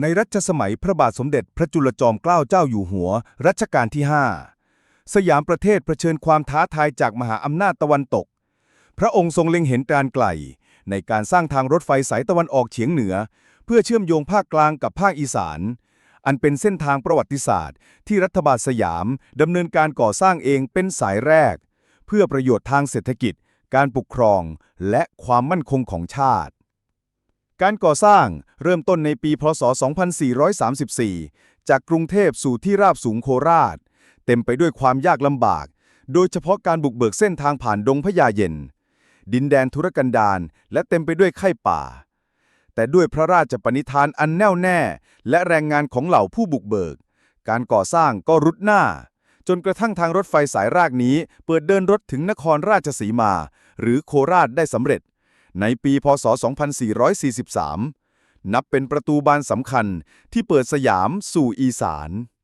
ในรัชสมัยพระบาทสมเด็จพระจุลจอมเกล้าเจ้าอยู่หัว รัชกาลที่ 5 สยามประเทศเผชิญความท้าทายจากมหาอำนาจตะวันตก พระองค์ทรงเล็งเห็นการไกล ในการสร้างทางรถไฟสายตะวันออกเฉียงเหนือ เพื่อเชื่อมโยงภาคกลางกับภาคอีสาน อันเป็นเส้นทางประวัติศาสตร์ ที่รัฐบาลสยามดำเนินการก่อสร้างเองเป็นสายแรก เพื่อประโยชน์ทางเศรษฐกิจ การปกครอง และความมั่นคงของชาติ การก่อสร้างเริ่มต้นในปีพศ 2434 จากกรุงเทพสู่ที่ราบสูงโคราช เต็มไปด้วยความยากลำบาก โดยเฉพาะการบุกเบิกเส้นทางผ่านดงพญาเย็น ดินแดนธุรกันดารและเต็มไปด้วยไข้ป่า แต่ด้วยพระราชปณิธานอันแน่วแน่ และแรงงานของเหล่าผู้บุกเบิก การก่อสร้างก็รุดหน้า จนกระทั่งทางรถไฟสายรากนี้ เปิดเดินรถถึงนครราชสีมา หรือโคราชได้สำเร็จ ในปีพศ 2443 นับเป็นประตูบานสำคัญที่เปิดสยามสู่อีสาน